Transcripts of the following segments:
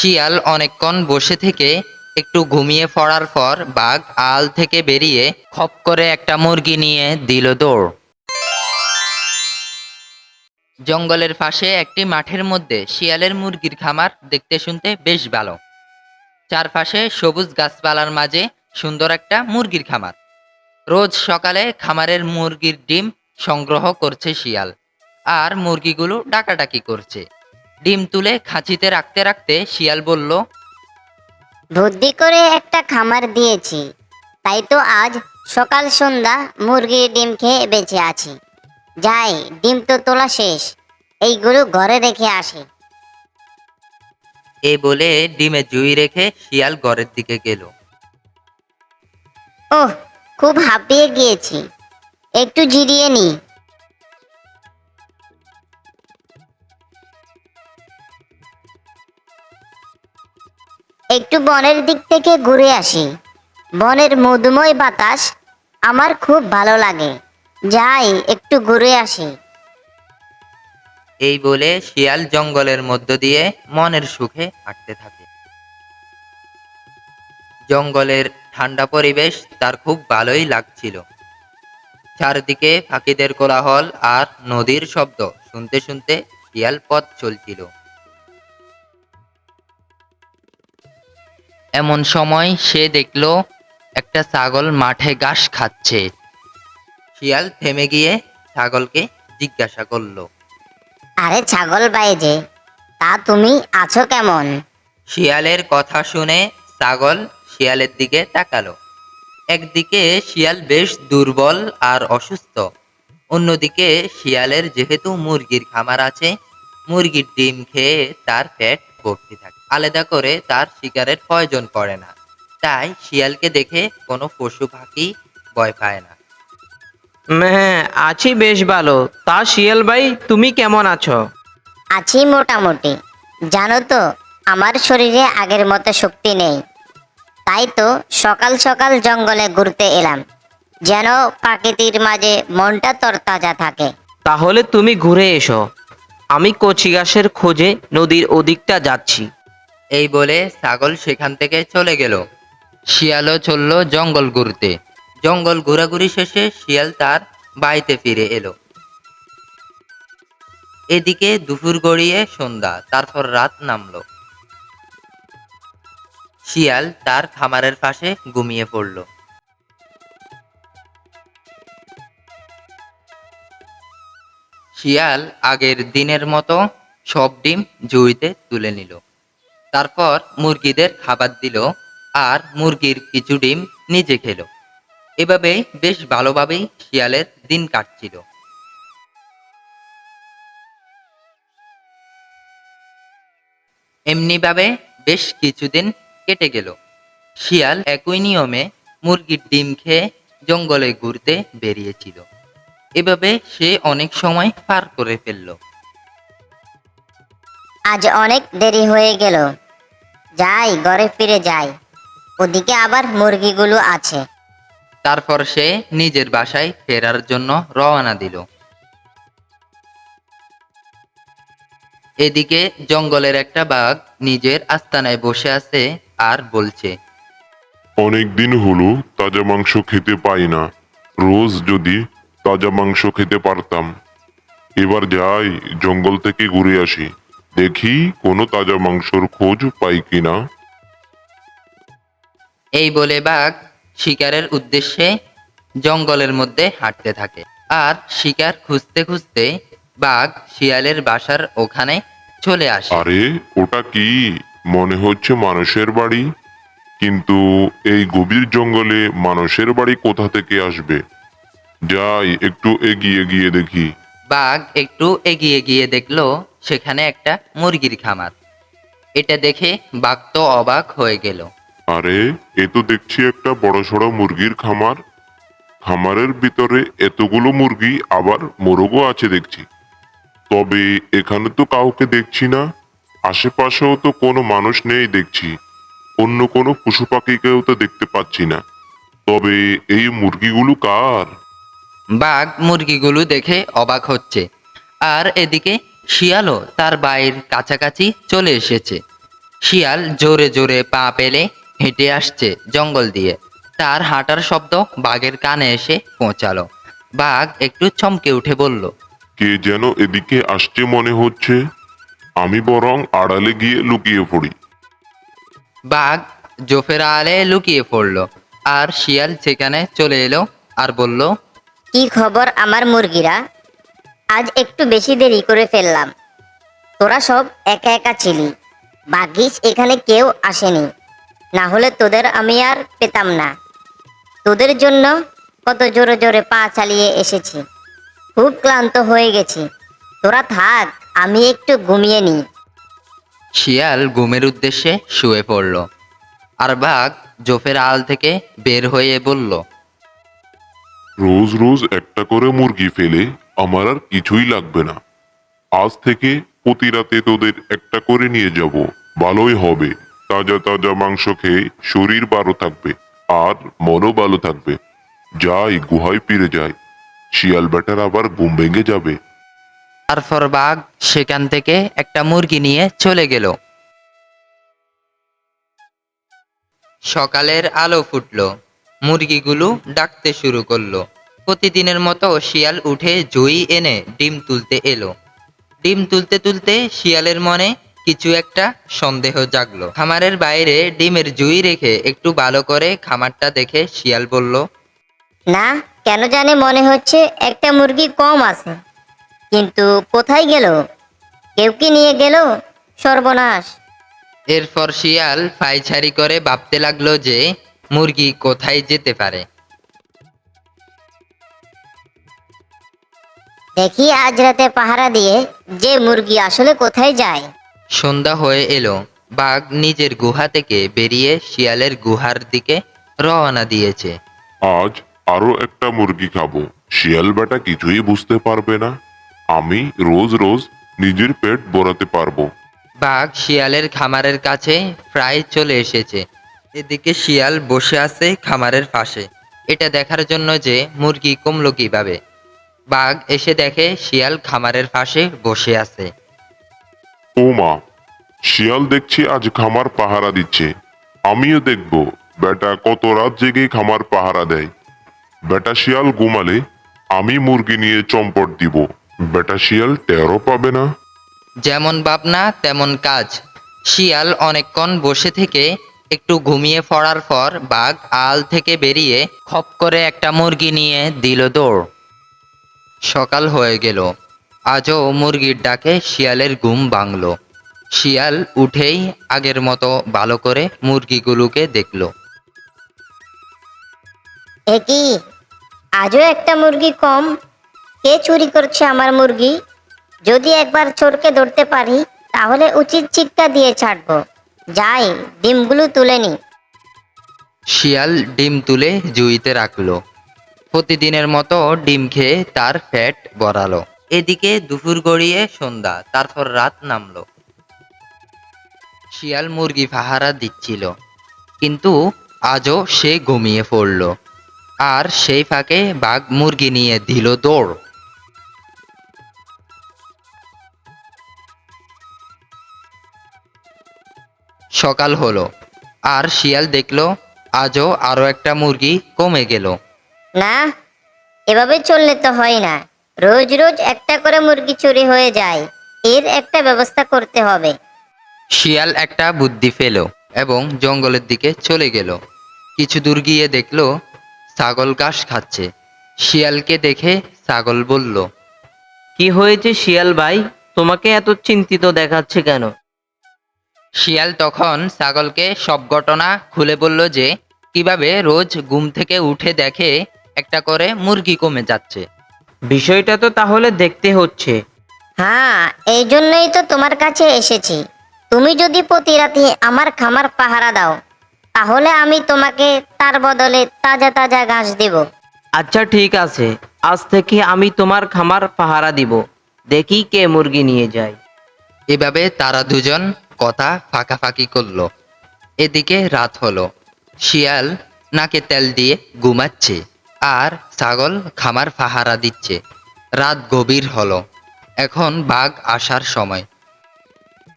শিয়াল অনেকক্ষণ বসে থেকে একটু ঘুমিয়ে পড়ার পর বাঘ আল থেকে বেরিয়ে খপ করে একটা মুরগি নিয়ে দিল দৌড়। জঙ্গলের পাশে একটি মাঠের মধ্যে শিয়ালের মুরগির খামার দেখতে শুনতে বেশ ভালো। চারপাশে সবুজ গাছপালার মাঝে সুন্দর একটা মুরগির খামার। রোজ সকালে খামারের মুরগির ডিম সংগ্রহ করছে শিয়াল, আর মুরগিগুলো ডাকাডাকি করছে। ডিম তুলে খাঁচিতে রাখতে রাখতে শিয়াল বলল বুদ্ধি করে একটা খামার দিয়েছি তাই তো আজ সকাল সন্ধ্যা মুরগির ডিম খেয়ে বেঁচে আছি। যাই ডিম তো তোলা শেষ এইগুলো ঘরে রেখে আসি। এ বলে ডিমে জুই রেখে শিয়াল ঘরের দিকে গেল। ওহ খুব হাঁপিয়ে গিয়েছি। একটু জিরিয়ে নি। একটু বনের দিক থেকে ঘুরে আসি। বনের মধুময় বাতাস আমার খুব ভালো লাগে। যাই, একটু ঘুরে আসি। এই বলে শিয়াল জঙ্গলের মধ্য দিয়ে মনের সুখে হাঁটতে থাকে। জঙ্গলের ঠান্ডা পরিবেশ তার খুব ভালোই লাগছিল। চারদিকে পাখিদের কোলাহল আর নদীর শব্দ শুনতে শুনতে শিয়াল পথ চলছিল। এমন সময় সে দেখল একটা ছাগল মাঠে ঘাস খাচ্ছে। শিয়াল থেমে গিয়ে ছাগলকে জিজ্ঞাসা করল আরে ছাগল বাই যে তা তুমি আছো কেমন? শিয়ালের কথা শুনে ছাগল শিয়ালের দিকে তাকালো। একদিকে শিয়াল বেশ দুর্বল আর অসুস্থ অন্যদিকে শিয়ালের যেহেতু মুরগির খামার আছে মুরগির ডিম খেয়ে তার পেট ভর্তি থাকে। আলাদা করে তার শিকারের প্রয়োজন পড়ে না। তাই শিয়ালকে দেখে কোনো পশু পাখি ভয় পায় না। হ্যাঁ আছি বেশ ভালো। তা শিয়াল ভাই তুমি কেমন আছো? আছি মোটামুটি। জানো তো আমার শরীরে আগের মতো শক্তি নেই। তাই তো সকাল সকাল জঙ্গলে ঘুরতে এলাম। যেন প্রকৃতির মাঝে মনটা তরতাজা থাকে। তাহলে তুমি ঘুরে এসো। আমি কচি ঘাসের খোঁজে নদীর ওদিকটা যাচ্ছি। এই বলে ছাগল সেখান থেকে চলে গেল। শিয়ালও চলল জঙ্গল ঘুরতে। জঙ্গল ঘোরাঘুরি শেষে শিয়াল তার বাড়িতে ফিরে এলো। এদিকে দুপুর গড়িয়ে সন্ধ্যা, তারপর রাত নামলো। শিয়াল তার খামারের পাশে ঘুমিয়ে পড়ল। শিয়াল আগের দিনের মতো সব ডিম জুইতে তুলে নিল। তারপর মুরগিদের খাবার দিল আর মুরগির কিছু ডিম নিজে খেলো। এভাবে বেশ ভালোভাবেই শিয়ালের দিন কাটছিল। এমনিভাবে বেশ কিছুদিন কেটে গেল। শিয়াল একই নিয়মে মুরগির ডিম খেয়ে জঙ্গলে ঘুরতে বেরিয়েছিল। এভাবে সে অনেক সময় পার করে ফেলল। আজ অনেক দেরি হয়ে গেল। যাই ঘরে ফিরে যাই। ওদিকে আবার মুরগিগুলো আছে। তারপর সে নিজের বাসায় ফেরার জন্য রওনা দিল। এদিকে জঙ্গলের একটা বাঘ নিজের আস্তানায় বসে আছে আর বলছে অনেক দিন হলো তাজা মাংস খেতে পাই না। রোজ যদি তাজা মাংস খেতে পারতাম। এবার যাই জঙ্গল থেকে ঘুরে আসি। দেখি কোনো তাজা মাংসর খোঁজ পাই কিনা। এই বলে বাঘ শিকারের উদ্দেশ্যে জঙ্গলের মধ্যে হাঁটতে থাকে। আর শিকার খুঁজতে খুঁজতে বাঘ শিয়ালের বাসার ওখানে চলে আসে। আরে ওটা কি? মনে হচ্ছে মানুষের বাড়ি। কিন্তু এই গভীর জঙ্গলে মানুষের বাড়ি কোথা থেকে আসবে? যাই একটু এগিয়ে গিয়ে দেখি। বাঘ একটু এগিয়ে গিয়ে দেখল সেখানে একটা মুরগির খামার। এটা দেখে বাঘ তো অবাক হয়ে গেল। আরে এ তো দেখছি একটা বড়সড় মুরগির খামার। খামারের ভিতরে এতগুলো মুরগি আবার মোরগও আছে দেখছি। তবে এখানে তো কাউকে দেখছি না। আশেপাশেও তো কোনো মানুষ নেই দেখছি। অন্য কোনো পশু পাখিকেও তো দেখতে পাচ্ছি না। তবে এই মুরগিগুলো কার? বাঘ মুরগিগুলো দেখে অবাক হচ্ছে। আর এদিকে শিয়ালও তার বাড়ির কাছাকাছি চলে এসেছে। শিয়াল জোরে জোরে পা পেলে হেঁটে আসছে জঙ্গল দিয়ে। তার হাঁটার শব্দ বাঘের কানে এসে পৌঁছালো। বাঘ একটু চমকে উঠে বলল কে যেন এদিকে আসছে মনে হচ্ছে। আমি বরং আড়ালে গিয়ে লুকিয়ে পড়ি। বাঘ জোফের আলে লুকিয়ে পড়ল আর শিয়াল সেখানে চলে এলো আর বলল কি খবর আমার মুরগিরা? আজ একটু বেশি দেরি করে ফেললাম। তোরা সব একা একা ছিলি। ভাগ্যিস এখানে কেউ আসেনি। না হলে তোদের আমি আর পেতাম না। তোদের জন্য কত জোরে জোরে পা চালিয়ে এসেছি। খুব ক্লান্ত হয়ে গেছি। তোরা থাক আমি একটু ঘুমিয়ে নিই। শিয়াল ঘুমের উদ্দেশ্যে শুয়ে পড়ল। আর বাঘ জোফের আল থেকে বের হয়ে বলল রোজ রোজ একটা করে মুরগি ফেলে আমার আর কিছুই লাগবে না। আজ থেকে প্রতি রাতে তোদের একটা করে নিয়ে যাব। ভালোই হবে। তাজা তাজা মাংস খেয়ে শরীর ভালো থাকবে আর মনও ভালো থাকবে। যাই গুহায় ফিরে যায়। শিয়াল বেটার আবার ঘুম ভেঙে যাবে। তারপর বাঘ সেখান থেকে একটা মুরগি নিয়ে চলে গেল। সকালের আলো ফুটলো। মুরগিগুলো ডাকতে শুরু করল। প্রতিদিনের মতো শিয়াল উঠে জুই এনে ডিম তুলতে এলো। ডিম তুলতে তুলতে শিয়ালের মনে কিছু একটা সন্দেহ জাগলো। খামারের বাইরে ডিমের জুই রেখে একটু ভালো করে খামারটা দেখে শিয়াল বলল না কেন জানে মনে হচ্ছে একটা মুরগি কম আছে। কিন্তু কোথায় গেল? কেউ কি নিয়ে গেল? সর্বনাশ। এরপর শিয়াল ফাইছারি করে ভাবতে লাগল যে মুরগি কোথায় যেতে পারে। দেখি আজ রাতে পাহারা দিয়ে যে মুরগি আসলে কোথায় যায়। সন্ধ্যা হয়ে এলো। বাঘ নিজের গুহা থেকে বেরিয়ে শিয়ালের গুহার দিকে রওনা দিয়েছে। আজ আরও একটা মুরগি খাব। শিয়াল বেটা কিছুই বুঝতে পারবে না। আমি রোজ রোজ নিজের পেট ভরাতে পারব। বাঘ শিয়ালের খামারের কাছে প্রায় চলে এসেছে। এদিকে শিয়াল বসে আছে খামারের পাশে। এটা দেখার জন্য যে মুরগি কমলো কীভাবে। বাঘ এসে দেখে শিয়াল খামারের পাশে বসে আছে। ও মা শিয়াল দেখছি আজ খামার পাহারা দিচ্ছে। আমিও দেখব বেটা কত রাত জেগে খামার পাহারা দেয়। বেটা শিয়াল ঘুমালে আমি মুরগি নিয়ে চম্পট দিব। বেটা শিয়াল টেরও পাবে না। যেমন ভাবনা তেমন কাজ। শিয়াল অনেকক্ষণ বসে থেকে একটু ঘুমিয়ে পড়ার পর বাঘ আল থেকে বেরিয়ে খপ করে একটা মুরগি নিয়ে দিল দৌড়। সকাল হয়ে গেল। আজও মুরগির ডাকে শিয়ালের ঘুম ভাঙল। শিয়াল উঠেই আগের মতো ভালো করে মুরগিগুলোকে দেখল। এ কি? আজও একটা মুরগি কম? কে চুরি করছে আমার মুরগি? যদি একবার চোরকে ধরতে পারি তাহলে উচিত শিক্ষা দিয়ে ছাড়বো। যাই ডিমগুলো তুলে নি। শিয়াল ডিম তুলে জুইতে রাখল। প্রতিদিনের মতো ডিম খেয়ে তার ফ্যাট বড়ালো এদিকে দুপুর গড়িয়ে সন্ধ্যা, তারপর রাত নামলো। শিয়াল মুরগি পাহারা দিচ্ছিল, কিন্তু আজও সে ঘুমিয়ে পড়ল। আর সেই ফাঁকে বাঘ মুরগি নিয়ে দিল দৌড়। সকাল হলো, আর শিয়াল দেখল, আজও আরও একটা মুরগি কমে গেল। না এভাবে চললে তো হয় না। রোজ রোজ একটা করে মুরগি চুরি হয়ে যায়। এর একটা ব্যবস্থা করতে হবে। শিয়াল একটা বুদ্ধি পেল এবং জঙ্গলের দিকে চলে গেল। কিছু দূর গিয়ে দেখল ছাগল ঘাস খাচ্ছে। শিয়ালকে দেখে ছাগল বলল কি হয়েছে শিয়াল ভাই? তোমাকে এত চিন্তিত দেখাচ্ছে কেন? শিয়াল তখন ছাগলকে সব ঘটনা খুলে বলল যে কীভাবে রোজ ঘুম থেকে উঠে দেখে একটা করে মুরগি কমে যাচ্ছে। বিষয়টা তো তাহলে দেখতে হচ্ছে। হ্যাঁ এই জন্যই তো তোমার কাছে এসেছি। তুমি যদি প্রতি রাতে আমার খামার পাহারা দাও তাহলে আমি তোমাকে তার বদলে তাজা তাজা ঘাস দেব। আচ্ছা ঠিক আছে। আজ থেকে আমি তোমার খামার পাহারা দিব। দেখি কে মুরগি নিয়ে যায়। এভাবে তারা দুজন কথা ফাঁকাফাঁকি করল। এদিকে রাত হলো। শিয়াল নাকে তেল দিয়ে ঘুমাচ্ছে। আর ছাগল খামার পাহারা দিচ্ছে। রাত গভীর হলো। এখন বাঘ আসার সময়।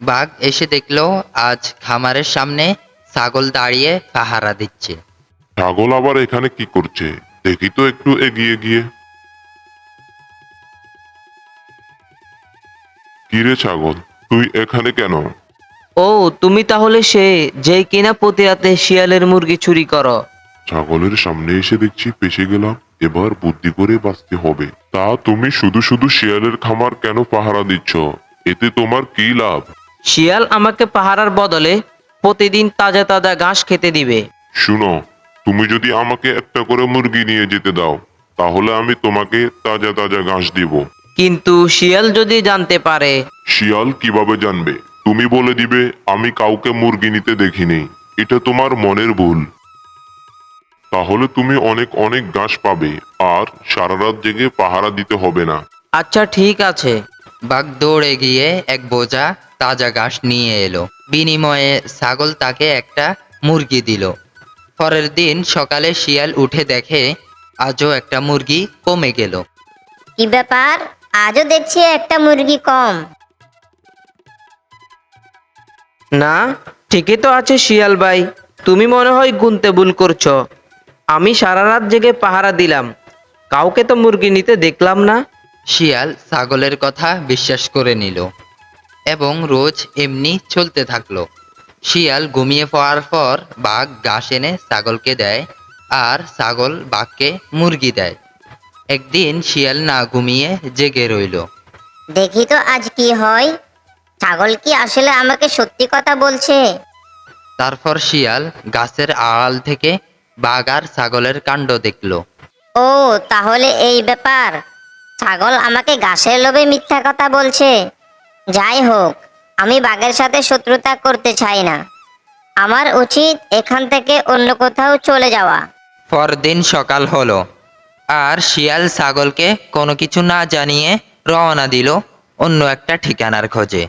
বাঘ এসে দেখল আজ খামারের সামনে ছাগল দাঁড়িয়ে পাহারা দিচ্ছে। ছাগল আবার এখানে কি করছে? দেখি তো একটু এগিয়ে গিয়ে। কিরে ছাগল তুই এখানে কেন? ও তুমি তাহলে সে যে কিনা প্রতি রাতে শিয়ালের মুরগি চুরি করো। ছাগলের সামনে এসে দেখছি পেশে গেলাম এবার বুদ্ধি করে বাঁচতে হবে। তা তুমি শুধু শুধু শিয়ালের খামার কেন পাহারা দিচ্ছ? এতে তোমার কি লাভ? শিয়াল আমাকে পাহারার বদলে প্রতিদিন তাজা তাজা ঘাস খেতে দিবে। শুনো তুমি যদি আমাকে একটা করে মুরগি নিয়ে যেতে দাও তাহলে আমি তোমাকে তাজা তাজা ঘাস দিব। কিন্তু শিয়াল যদি জানতে পারে শিয়াল কীভাবে জানবে? তুমি বলে দিবে আমি কাউকে মুরগি নিতে দেখিনি। এটা তোমার মনের ভুল। তাহলে তুমি অনেক অনেক ঘাস পাবে আর সারা রাত জেগে পাহারা দিতে হবে না। আচ্ছা ঠিক আছে। বাঘ দৌড়ে গিয়ে এক বোঝা তাজা ঘাস নিয়ে এলো। বিনিময়ে ছাগল তাকে একটা মুরগি দিল। পরের দিন সকালে শিয়াল উঠে দেখে আজও একটা মুরগি কমে গেল। কি ব্যাপার? আজও দেখছি একটা মুরগি কম। না ঠিকই তো আছে শিয়াল ভাই। তুমি মনে হয় গুনতে ভুল করছ। আমি সারা রাত জেগে পাহারা দিলাম। কাউকে তো মুরগি নিতে দেখলাম না। শিয়াল ছাগলের কথা বিশ্বাস করে নিল এবং রোজ এমনি চলতে থাকল। শিয়াল ঘুমিয়ে পড়ার পর বাঘ ঘাস এনে ছাগলকে দেয় আর ছাগল বাঘকে মুরগি দেয়। একদিন শিয়াল না ঘুমিয়ে জেগে রইল। দেখি তো আজ কি হয়। ছাগল কি আসলে আমাকে সত্যি কথা বলছে? তারপর শিয়াল গাছের আড়াল থেকে বাঘ আর ছাগলের কাণ্ড দেখল। ও তাহলে এই ব্যাপার। ছাগল আমাকে ঘাসের লোভে মিথ্যা কথা বলছে। যাই হোক আমি বাঘের সাথে শত্রুতা করতে চাই না। আমার উচিত এখান থেকে অন্য কোথাও চলে যাওয়া। পরদিন সকাল হলো আর শিয়াল ছাগলকে কোনো কিছু না জানিয়ে রওনা দিল অন্য একটা ঠিকানার খোঁজে।